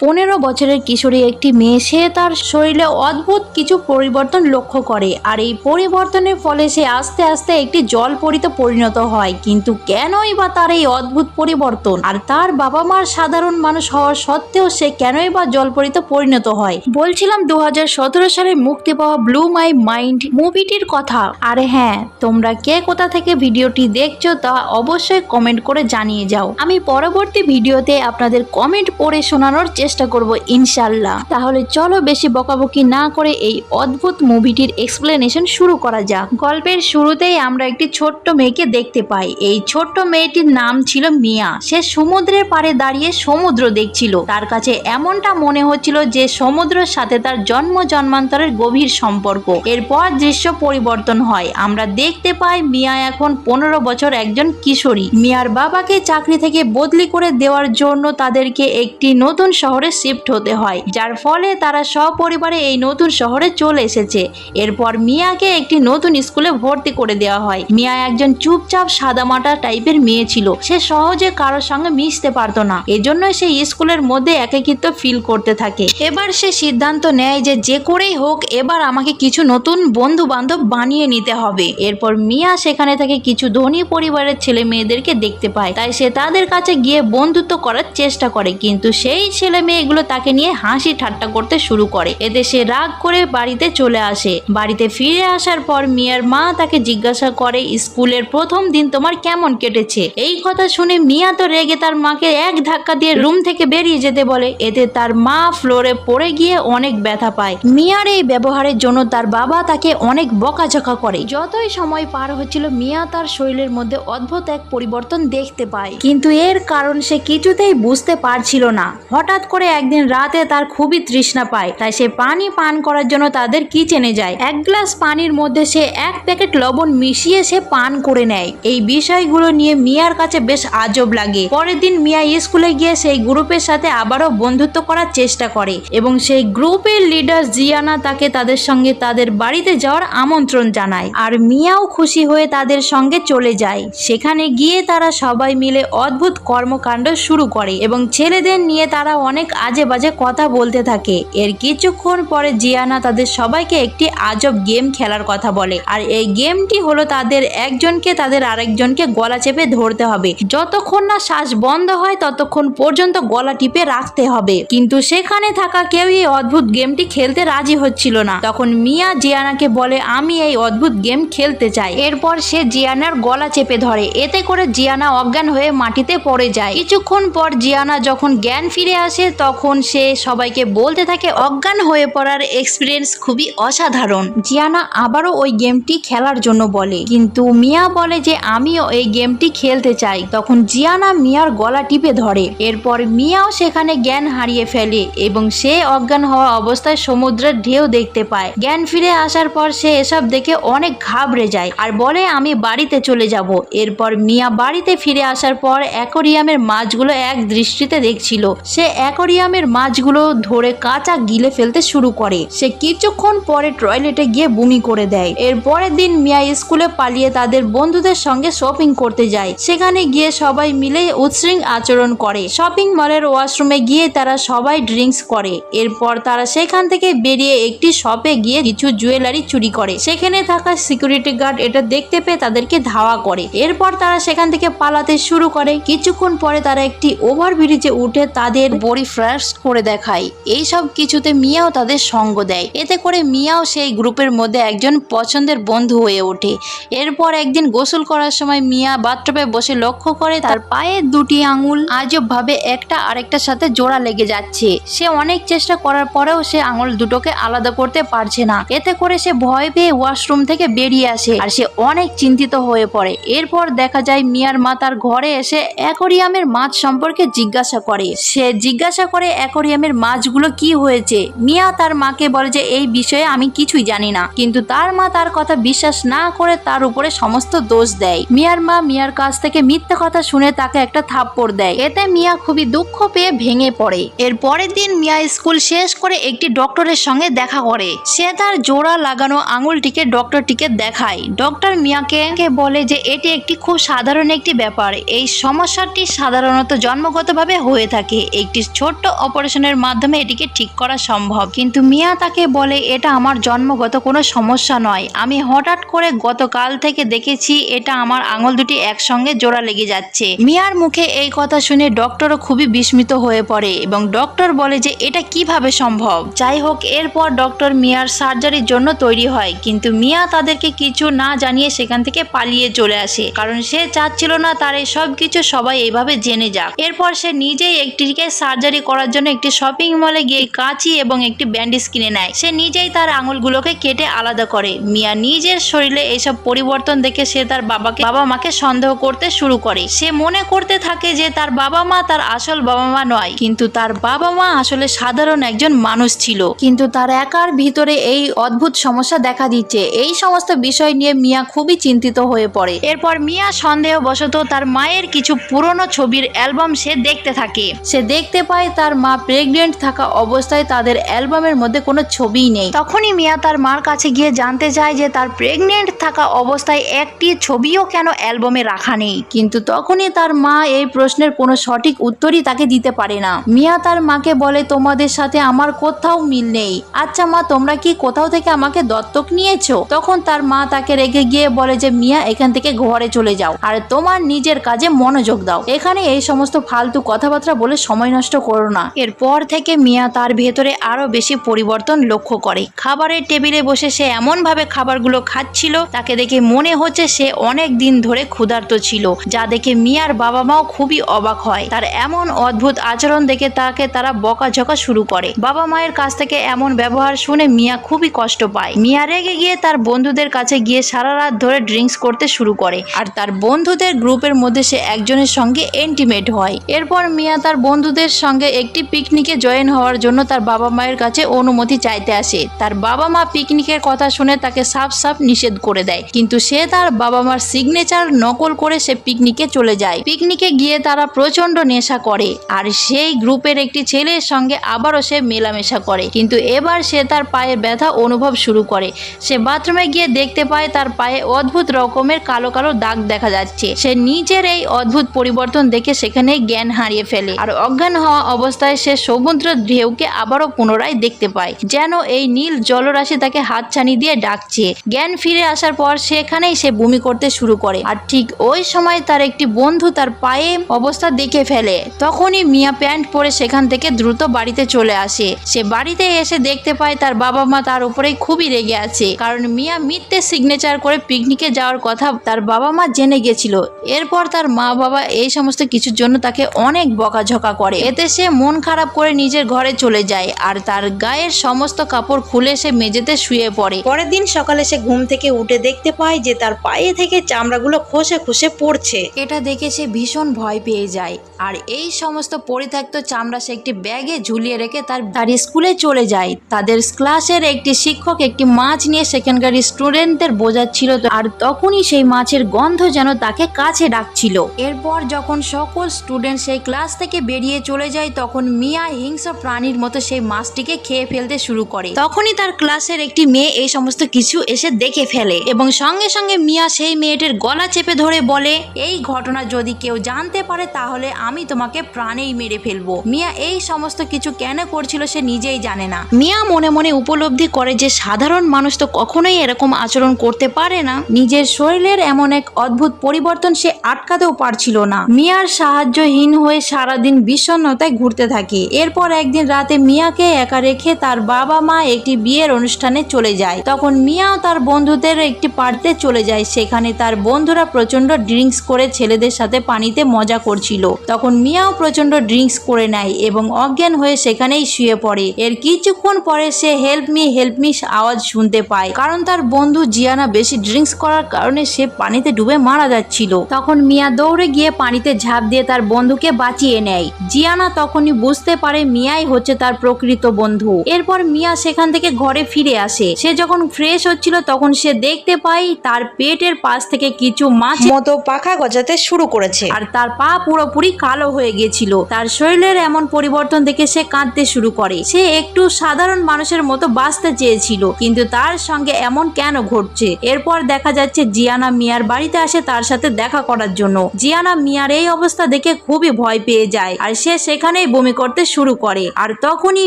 পনেরো বছরের কিশোরী একটি মেয়ে, সে তার শরীরে অদ্ভুত কিছু পরিবর্তন লক্ষ্য করে। আর এই পরিবর্তনের ফলে সে আস্তে আস্তে একটি জলপরিতে পরিণত হয়। কিন্তু কেনই বা তার এই অদ্ভুত পরিবর্তন? আর তার বাবা মার সাধারণ মানুষ হওয়ার সত্ত্বেও সে কেনই বা জলপরিতে পরিণত হয়? বলছিলাম দু হাজার সতেরো সালে মুক্তি পাওয়া ব্লু মাই মাইন্ড মুভিটির কথা। আর হ্যাঁ তোমরা কে কোথা থেকে ভিডিওটি দেখছ তা অবশ্যই কমেন্ট করে জানিয়ে যাও। আমি পরবর্তী ভিডিওতে আপনাদের কমেন্ট পড়ে শোনানোর চেষ্টা করব ইনশাল্লাহ তাহলে চলো বেশি বকাবকি না করে এই অদ্ভুত মুভিটির এক্সপ্লেনেশন শুরু করা যাক। গল্পের শুরুতেই আমরা একটি ছোট্ট মেয়েকে দেখতে পাই। এই ছোট্ট মেয়েটির নাম ছিল মিয়া। সে সমুদ্রের পাড়ে দাঁড়িয়ে সমুদ্র দেখছিল। তার কাছে এমনটা মনে হচ্ছিল যে সমুদ্রের সাথে তার জন্ম জন্মান্তরের গভীর সম্পর্ক। এরপর দৃশ্য পরিবর্তন হয়। আমরা দেখতে পাই মিয়া এখন পনেরো বছর একজন কিশোরী। মিয়ার বাবাকে চাকরি থেকে বদলি করে দেওয়ার জন্য তাদেরকে একটি নতুন শহরে শিফট হতে হয়, যার ফলে তারা সপরিবারে এই নতুন শহরে চলে এসেছে। এরপর মিয়াকে একটি নতুন স্কুলে ভর্তি করে দেওয়া হয়। মিয়া একজন চুপচাপ সাদামাটা টাইপের মেয়ে ছিল। সে সহজে কারোর সঙ্গে মিশতে পারতো না। এজন্য সে স্কুলের মধ্যে একাকিত্ব ফিল করতে থাকে। এবার সে সিদ্ধান্ত নেয় যে যে করেই হোক, এবার আমাকে কিছু নতুন বন্ধু বান্ধব বানিয়ে নিতে হবে। এরপর মিয়া সেখানে থেকে কিছু ধনী পরিবারের ছেলে মেয়েদেরকে দেখতে পায়। তাই সে তাদের কাছে গিয়ে বন্ধুত্ব করার চেষ্টা করে। কিন্তু সেই ছেলে মেয়েগুলো তাকে নিয়ে হাসি ঠাট্টা করতে শুরু করে। এতে সে রাগ করে বাড়িতে চলে আসে। বাড়িতে ফিরে আসার পর মিয়ার মা তাকে জিজ্ঞাসা করে, স্কুলের প্রথম দিন তোমার কেমন কেটেছে? এই কথা শুনে মিয়া তো রেগে তার মাকে এক ধাক্কা দিয়ে রুম থেকে বেরিয়ে যেতে বলে। এতে তার মা ফ্লোরে পড়ে গিয়ে অনেক ব্যথা পায়। মিয়ার এই ব্যবহারের জন্য তার বাবা তাকে অনেক বকাঝকা করে। যতই সময় পার হচ্ছিল, মিয়া তার শরীরের মধ্যে অদ্ভুত এক পরিবর্তন দেখতে পায়। কিন্তু এর কারণ সে কিছুতেই বুঝতে পারছিল না। হঠাৎ করে একদিন রাতে তার খুবই তৃষ্ণা পায়। তাই সে পানি পান করার জন্য তাদের কিচেনে যায়। এক গ্লাস পানির মধ্যে সে এক প্যাকেট লবণ মিশিয়ে সে পান করে নেয়। এই বিষয়গুলো নিয়ে মিয়ার কাছে বেশ আজব লাগে। পরের দিন মিয়া স্কুলে গিয়ে সেই গ্রুপের সাথে আবারও বন্ধুত্ব করার চেষ্টা করে এবং সেই গ্রুপের লিডার জিয়ানা তাকে তাদের সঙ্গে তাদের বাড়িতে যাওয়ার আমন্ত্রণ জানায়। আর মিয়াও খুশি হয়ে তাদের সঙ্গে চলে যায়। সেখানে গিয়ে তারা সবাই মিলে অদ্ভুত কর্মকাণ্ড শুরু করে এবং ছেলেদের নিয়ে তারা অনেক আজে বাজে কথা বলতে থাকে। এর কিছুক্ষণ পরে জিয়ানা তাদের সবাইকে একটি আজব গেম খেলার কথা বলে। আর এই গেমটি হলো তাদের একজনকে তাদের আরেকজনকে গলা চেপে ধরতে হবে। যতক্ষণ না শ্বাস বন্ধ হয়, ততক্ষণ পর্যন্ত গলা টিপে রাখতে হবে। কিন্তু সেখানে থাকা কেউ এই অদ্ভুত গেমটি খেলতে রাজি হচ্ছিল না। তখন মিয়া জিয়ানাকে বলে, আমি এই অদ্ভুত গেম খেলতে চাই। এরপর সে জিয়ানার গলা চেপে ধরে। এতে করে জিয়ানা অজ্ঞান হয়ে মাটিতে পড়ে যায়। কিছুক্ষণ পর জিয়ানা যখন জ্ঞান ফিরে আসে তখন সে সবাইকে বলতে থাকে, অজ্ঞান হয়ে পড়ার এক্সপিরিয়েন্স খুবই অসাধারণ। জিয়ানা আবারও ওই গেমটি খেলার জন্য বলে। কিন্তু মিয়া বলে যে, আমিও এই গেমটি খেলতে চাই। তখন জিয়ানা মিয়ার গলা টিপে ধরে। এরপর মিয়াও সেখানে জ্ঞান হারিয়ে ফেলে এবং সে অজ্ঞান হওয়া অবস্থায় সমুদ্রের ঢেউ দেখতে পায়। জ্ঞান ফিরে আসার পর সে এসব দেখে অনেক ঘাবড়ে যায় আর বলে, আমি বাড়িতে চলে যাব। এরপর মিয়া বাড়িতে ফিরে আসার পর অ্যাকোরিয়ামের মাছগুলো এক দৃষ্টিতে দেখছিল। সে অ্যাকোরিয়ামের মাছগুলো ধরে কাঁচা গিলে ফেলতে শুরু করে। সে কিছুক্ষণ পরে টয়লেটে গিয়ে বমি করে দেয়। এর পরের দিন মিয়া স্কুলে পালিয়ে তাদের বন্ধুদের সঙ্গে শপিং করতে যায়। সেখানে গিয়ে সবাই মিলে উৎসৃং আচরণ করে। শপিং মলের ওয়াশরুমে গিয়ে তারা সবাই ড্রিঙ্কস করে। এরপর তারা সেখান থেকে বেরিয়ে একটি শপে গিয়ে কিছু জুয়েলারি চুরি করে। সেখানে থাকা সিকিউরিটি গার্ড এটা দেখতে পেয়ে তাদেরকে ধাওয়া করে। এরপর তারা সেখান থেকে পালাতে শুরু করে। কিছুক্ষণ পরে তারা একটি ওভারব্রিজে উঠে তাদের বডি ফ্রেশ করে দেখায় এই সব কিছুতে মিয়াও তাদের সঙ্গ দেয়। এতে করে মিয়াও সেই গ্রুপের মধ্যে একজন পছন্দের বন্ধু হয়ে ওঠে। এরপর একদিন গোসল করার সময় মিয়া বাথটবে বসে লক্ষ্য করে তার পায়ের দুটি আঙুল আজব ভাবে একটা আরেকটার সাথে জোড়া লেগে যাচ্ছে। সে অনেক চেষ্টা করার পরেও সে আঙুল দুটোকে আলাদা করতে পারছে না। এতে করে সে ভয় পেয়ে ওয়াশরুম থেকে বেরিয়ে আসে আর সে অনেক চিন্তিত হয়ে পড়ে। এরপর দেখা যায় মিয়ার মা তার ঘরে এসে অ্যাকোরিয়ামের মাছ সম্পর্কে জিজ্ঞাসা করে। সে জিজ্ঞাসা করে, অ্যাকোরিয়ামের মাছগুলো কি হয়েছে? মিয়া তার মাকে বলে যে, এই বিষয়ে আমি কিছুই জানি না। কিন্তু তার মা তার কথা বিশ্বাস না করে তার উপরে সমস্ত দোষ দেয়। মিয়ার মা মিয়ার কাছ থেকে মিথ্যা কথা শুনে তাকে একটা থাপ্পড় দেয়। এতে মিয়া খুবই দুঃখ পেয়ে ভেঙে পড়ে। এর পরের দিন মিয়া স্কুল শেষ করে একটি ডক্টরের সঙ্গে দেখা করে। সে তার জোড়া লাগানো আঙুলটিকে ডক্টরটিকে দেখায়। ডক্টর মিয়াকে বলে যে, এটি একটি খুব সাধারণ একটি ব্যাপার। এই সমস্যাটি সাধারণত জন্মগতভাবে হয়ে থাকে। একটি ছোট্ট অপারেশনের মাধ্যমে এটিকে ঠিক করা সম্ভব। কিন্তু মিয়া তাকে বলে, এটা আমার জন্মগত কোনো সমস্যা নয়। আমি হঠাৎ করে গতকাল থেকে দেখেছি এটা আমার আঙুল দুটি একসঙ্গে জোড়া লেগে যাচ্ছে। মিয়ার মুখে এই কথা শুনে ডক্টরও খুবই বিস্মিত হয়ে পড়ে এবং ডক্টর বলে যে, এটা কীভাবে সম্ভব? যাই হোক, এরপর ডক্টর মিয়ার সার্জারির জন্য তৈরি হয়। কিন্তু মিয়া তাদেরকে কিছু না জানিয়ে সেখান থেকে পালিয়ে চলে আসে। কারণ সে চাচ্ছিল না তার এই সব কিছু সবাই এইভাবে জেনে যাক। এরপর সে নিজেই একটিকে সার্জারি করার জন্য একটি শপিং মলে গিয়ে কাঁচি এবং একটি ব্যান্ডেজ কিনে নেয়। সে নিজেই তার আঙুলগুলোকে কেটে আলাদা করে। মিয়া নিজের শরীরে এইসব পরিবর্তন দেখে সে তার বাবাকে, বাবা মাকে সন্দেহ করতে শুরু করে। সে মনে করতে থাকে যে তার বাবা মা তার আসল বাবা মা নয়, কিন্তু তার বাবা মা আসলে সাধারণ একজন মানুষ ছিল। কিন্তু তার একার ভিতরে এই অদ্ভুত সমস্যা দেখা দিচ্ছে। এই সমস্ত বিষয় নিয়ে মিয়া খুবই চিন্তিত হয়ে পড়ে। এরপর মিয়া সন্দেহবশত তার মায়ের কিছু পুরনো ছবির অ্যালবাম সে দেখতে থাকে। সে দেখতে পায় তার মা প্রেগনেন্ট থাকা অবস্থায় তাদের অ্যালবামের মধ্যে কোনো ছবিই নেই। তখনই মিয়া তার মার কাছে গিয়ে জানতে চায় যে তার প্রেগনেন্ট থাকা অবস্থায় একটি ছবিও কেন অ্যালবামে রাখা নেই। কিন্তু তখনই তার মা এই প্রশ্নের কোনো সঠিক উত্তরই তাকে দিতে পারে না। মিয়া তার মাকে বলে তোমাদের সাথে আমার কোথাও মিল নেই। আচ্ছা মা তোমরা কি কোথাও থেকে আমাকে দত্তক নিয়েছো? তখন তার মা তাকে রেগে গিয়ে বলে যে মিয়া এখান থেকে ঘরে চলে যাও। আর তোমার নিজের কাজে মনোযোগ দাও। এখানে এই সমস্ত ফালতু কথাবার্তা বলে সময় নষ্ট করো না। এরপর থেকে মিয়া তার ভেতরে আরও বেশি পরিবর্তন লক্ষ্য করে। খাবারের টেবিলে বসে সে এমন ভাবে খাবারগুলো খাচ্ছিল, তাকে দেখে মনে হচ্ছে সে অনেক দিন ধরে ক্ষুধার্ত ছিল, যা দেখে মিয়ার বাবা মাও খুবই অবাক হয়। তার এমন অদ্ভুত আচরণ দেখে তাকে তারা বকাঝকা শুরু করে। বাবা মায়ের কাছ থেকে এমন ব্যবহার শুনে মিয়া খুবই কষ্ট পায়। মিয়া রেগে গিয়ে তার বন্ধুদের কাছে গিয়ে সারা রাত ধরে ড্রিঙ্কস করতে শুরু করে আর তার বন্ধুদের গ্রুপের মধ্যে সে একজনের সঙ্গে এন্টিমেট হয়। এরপর মিয়া তার বন্ধুদের সঙ্গে একটি পিকনিকে জয়েন হওয়ার জন্য তার বাবা মায়ের কাছে অনুমতি চাইতে আসে। তার বাবা মা পিকনিকের কথা শুনে তাকে সাফ সাফ নিষেধ করে দেয়। কিন্তু সে তার বাবা মার সিগনেচার নকল করে সে পিকনিকে চলে যায়। পিকনিকে গিয়ে তারা প্রচণ্ড নেশা করে। আর সেই গ্রুপের একটি ছেলের সঙ্গে আবারও সে মেলামেশা করে। কিন্তু এবার সে তার পায়ে ব্যথা অনুভব শুরু করে। সে বাথরুমে গিয়ে দেখতে পায় তার পায়ে অদ্ভুত রকমের কালো কালো দাগ দেখা যাচ্ছে। সে নিজের এই অদ্ভুত পরিবর্তন দেখে সেখানে জ্ঞান হারিয়ে ফেলে। আর অজ্ঞান হওয়া অবস্থায় সে সমুদ্র ঢেউকে আবারও পুনরায় দেখতে পায়, যেন এই নীল জলরাশি তাকে হাত হাতছানি দিয়ে ডাকছে। জ্ঞান ফিরে আসার পর সেখানেই সে বমি করতে শুরু করে, আর ঠিক ওই সময় তার একটি বন্ধু তার পায়ে অবস্থা দেখে ফেলে। তখনই মিয়া প্যান্ট পরে সেখান থেকে দ্রুত বাড়িতে চলে আসে। সে বাড়িতে এসে দেখতে পায় তার বাবা মা তার উপরেই খুবই রেগে আছে, কারণ মিয়া মিথ্যে সিগনেচার করে পিকনিকে যাওয়ার কথা তার বাবা মা জেনে গেছিল। এরপর তার মা বাবা এই সমস্ত কিছুর জন্য তাকে অনেক বকাঝকা করে। এতে সে মন খারাপ করে নিজের ঘরে চলে যায় আর তার গায়ের সমস্ত কাপড় খুলে সে মেঝেতে শুয়ে পড়ে। পরের দিন সকালে সে ঘুম থেকে উঠে দেখতে পায় যে তার পায়ে থেকে চামড়াগুলো খসে খসে পড়ছে। এটা দেখে সে ভীষণ ভয় পেয়ে যায় আর এই সমস্ত পরিত্যক্ত চামড়া সে একটি ব্যাগে ঝুলিয়ে রেখে তার তার স্কুলে চলে যায়। তাদের ক্লাসের একটি শিক্ষক একটি মাছ নিয়ে সেখানকার স্টুডেন্টদের বোঝাচ্ছিল আর তখনই সেই মাছের গন্ধ যেন তাকে কাছে ডাকছিল। এরপর যখন সকল স্টুডেন্ট সেই ক্লাস থেকে বেরিয়ে চলে যায় তখন মিয়া হিংস্র প্রাণীর মতো সেই মাছটিকে খেয়ে ফেলতে শুরু করে। তখনই তার ক্লাসের একটি মেয়ে এই সমস্ত কিছু এসে দেখে ফেলে এবং সঙ্গে সঙ্গে মিয়া সেই মেয়েটির গলা চেপে ধরে বলে, এই ঘটনা যদি কেউ জানতে পারে তাহলে আমি তোমাকে প্রাণেই মেরে ফেলব। মিয়া এই সমস্ত কিছু কেন করছিল সে নিজেই জানে না। মিয়া মনে মনে উপলব্ধি করে যে সাধারণ মানুষ তো কখনোই এরকম আচরণ করতে পারে না। নিজের শরীরের এমন এক অদ্ভুত পরিবর্তন সে আটকাতেও পারছিল না। মিয়ার সাহায্যহীন হয়ে সারাদিন বিষণ্ণতায় ঘুরতে থাকে। এরপর একদিন রাতে মিয়াকে একা রেখে তার বাবা মা একটি বিয়ের অনুষ্ঠানে চলে যায়। তখন মিয়াও তার বন্ধুদের একটি পার্টিতে চলে যায়। সেখানে তার বন্ধুরা প্রচণ্ড ড্রিঙ্কস করে ছেলেদের সাথে পানিতে মজা করছিল। তখন মিয়াও প্রচণ্ড ড্রিঙ্কস করে নেয় এবং অজ্ঞান হয়ে সেখানেই শুয়ে পড়ে। এর কিছুক্ষণ পরে সে হেল্প মি হেল্প মি আওয়াজ শুনতে পায়। কারণ তার বন্ধু জিয়ানা বেশি ড্রিঙ্কস করার কারণে সে পানিতে ডুবে মারা যাচ্ছিল। তখন মিয়া দৌড়ে গিয়ে পানিতে ঝাঁপ দিয়ে তার বন্ধুকে বাঁচিয়ে নেয়। জিয়ানা তখনই বুঝতে পারে মিয়াই হচ্ছে তার প্রকৃত বন্ধু। এরপর মিয়া সেখান থেকে ঘরে ফিরে আসে। সে যখন ফ্রেশ হচ্ছিল তখন সে দেখতে পায় তার পেটের পাশ থেকে কিছু মাছ মতো পাখা গজাতে শুরু করেছে। আর তার পা পুরোপুরি কালো হয়ে গেছিল তার শরীরের এমন পরিবর্তন দেখে সে কাঁদতে শুরু করে। সে একটু সাধারণ মানুষের মতো বাঁচতে চেয়েছিল কিন্তু তার সঙ্গে এমন কেন ঘটছে? এরপর দেখা যাচ্ছে জিয়ানা মিয়ার বাড়িতে আসে তার সাথে দেখা করার জন্য। জিয়ানা মিয়ার এই অবস্থা দেখে খুবই ভয় পেয়ে যায়। আর সে সেখানে সেখানেই বমি করতে শুরু করে। আর তখনই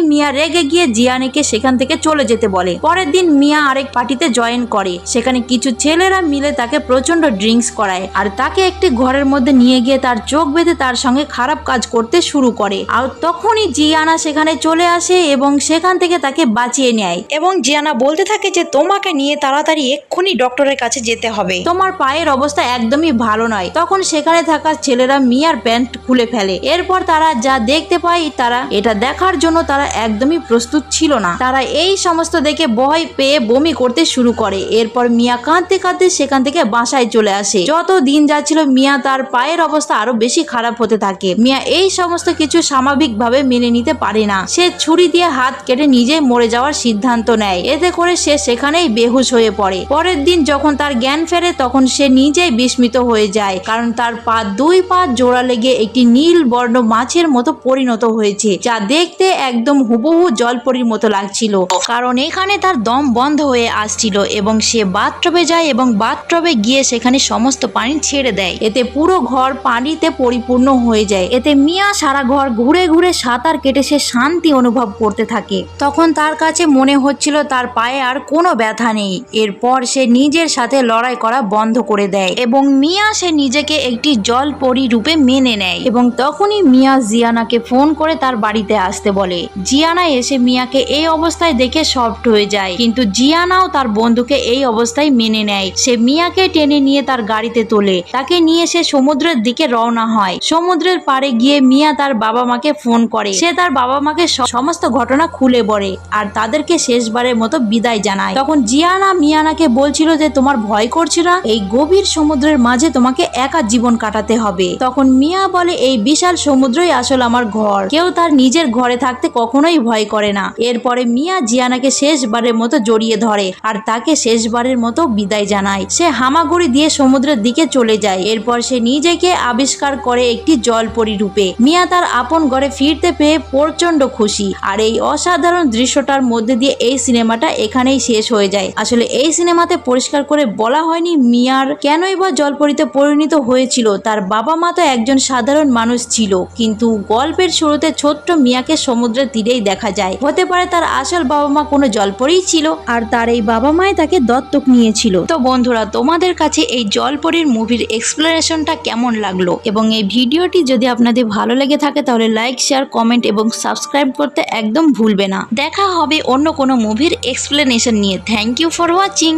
মিয়া রেগে গিয়ে জিয়ানিকে সেখান থেকে চলে যেতে বলে। পরের দিন মিয়া আরেক পার্টিতে জয়েন করে। সেখানে কিছু ছেলেরা মিলে তাকে প্রচণ্ড ড্রিঙ্কস করায়। আর তাকে একটি ঘরের মধ্যে নিয়ে গিয়ে তার চোখ বেঁধে তার সঙ্গে খারাপ কাজ করতে শুরু করে। আর তখনই জিয়ানা সেখানে চলে আসে এবং সেখান থেকে তাকে বাঁচিয়ে নেয়। এবং জিয়ানা বলতে থাকে যে তোমাকে নিয়ে তাড়াতাড়ি এক্ষুনি ডক্টরের কাছে যেতে হবে। তোমার পায়ের অবস্থা একদমই ভালো নয়। তখন সেখানে থাকা ছেলেরা মিয়ার প্যান্ট খুলে ফেলে। এরপর তারা যা দেখতে পায় তারা। এটা দেখার জন্য তারা একদমই প্রস্তুত ছিল না। তারা এই সমস্ত দেখে ভয় পেয়ে বমি করতে শুরু করে। এরপর মিয়া কাঁদতে কাঁদতে সেখান থেকে বাসায় চলে আসে। যত দিন যাচ্ছিল, মিয়া তার পায়ের অবস্থা আরও বেশি খারাপ হতে থাকে। মিয়া এই সমস্ত কিছু স্বাভাবিকভাবে মেনে নিতে পারে না। সে ছুরি দিয়ে হাত কেটে নিজে মরে যাওয়ার সিদ্ধান্ত নেয়। এতে করে সে সেখানেই বেহুশ হয়ে পড়ে। পরের দিন যখন তার জ্ঞান ফেরে, তখন সে নিজেই বিস্মিত হয়ে যায়। কারণ তার পা দুই পা জোড়া লেগে একটি নীল বর্ণ মাছের মতো পরিণত হয়েছে, যা দেখতে একদম হুবহু জলপরির মতো লাগছিল। কারণ এখানে তার দম বন্ধ হয়ে আসছিল এবং সে বাথটবে যায় এবং বাথটবে গিয়ে সেখানে সমস্ত পানি ছেড়ে দেয়। এতে পুরো ঘর পানিতে পরিপূর্ণ হয়ে যায়। এতে মিয়া সারা ঘর ঘুরে ঘুরে সাঁতার কেটে সে শান্তি অনুভব করতে থাকে। তখন তার কাছে মনে হচ্ছিল তার পায়ে আর কোনো ব্যথা নেই। এরপর সে নিজের সাথে লড়াই করা বন্ধ করে দেয় এবং মিয়া সে নিজেকে একটি জল পরি রূপে মেনে নেয় এবং তখনই মিয়া জিয়ানাকে ফোন করে তার বাড়িতে আসতে বলে। জিয়ানা এসে মিয়াকে এই অবস্থায় দেখে সফট হয়ে যায়। কিন্তু জিয়ানাও তার বন্ধুকে এই অবস্থায় মেনে নেয়। সে মিয়াকে টেনে নিয়ে তার গাড়িতে তোলে। তাকে নিয়ে সে সমুদ্রের দিকে রওনা হয়। সমুদ্রের পাড়ে গিয়ে মিয়া তার বাবা মাকে ফোন করে। সে তার বাবা মাকে সমস্ত ঘটনা খুলে পড়ে আর তাদেরকে শেষবারের মতো বিদায় জানায়। তখন জিয়ানা মিয়ানাকে বলছিল যে, তোমার ভয় করছিল না? এই গভীর সমুদ্রের মাঝে তোমাকে একা জীবন কাটাতে হবে। তখন মিয়া বলে, এই বিশাল সমুদ্রই আসল আমার ঘর। কেউ তার নিজের ঘরে থাকতে কখনোই ভয় করে না। এরপরে মিয়া জিয়ানাকে শেষবারের মতো জড়িয়ে ধরে আর তাকে শেষবারের মতো বিদায় জানায়। সে হামাগুড়ি দিয়ে সমুদ্রের দিকে চলে যায়। এরপর সে নিজেকে আবিষ্কার করে একটি জলপরি রূপে। মিয়া তার আপন ঘরে ফিরতে পেয়ে প্রচণ্ড খুশি। আর এই অসাধারণ দৃশ্যটার মধ্যে দিয়ে এই সিনেমাটা এখানেই শেষ হয়ে যায়। আসলে এই সিনেমাতে পরিষ্কার করে বলা হয়নি মিয়ার কেনই বা জলপরিতে পরিণত হয়েছিল। তার বাবা মা তো একজন সাধারণ মানুষ ছিল। কিন্তু গল্পের শুরুতে ছোট্ট মিয়াকে সমুদ্রের তীরেই দেখা যায়। হতে পারে তার আসল বাবা মা কোনো জলপরিই ছিল, আর তার এই বাবা মাই তাকে দত্তক নিয়েছিল। তো বন্ধুরা, তোমাদের কাছে এই জলপরির মুভির এক্সপ্লেনেশনটা কেমন লাগল? এবং এই ভিডিওটি যদি আপনাদের ভালো লেগে থাকে, তাহলে লাইক শেয়ার কমেন্ট এবং সাবস্ক্রাইব করতে একদম ভুলবে না। দেখা হবে অন্য কোনো মুভির এক্সপ্লেনেশন নিয়ে। Thank you for watching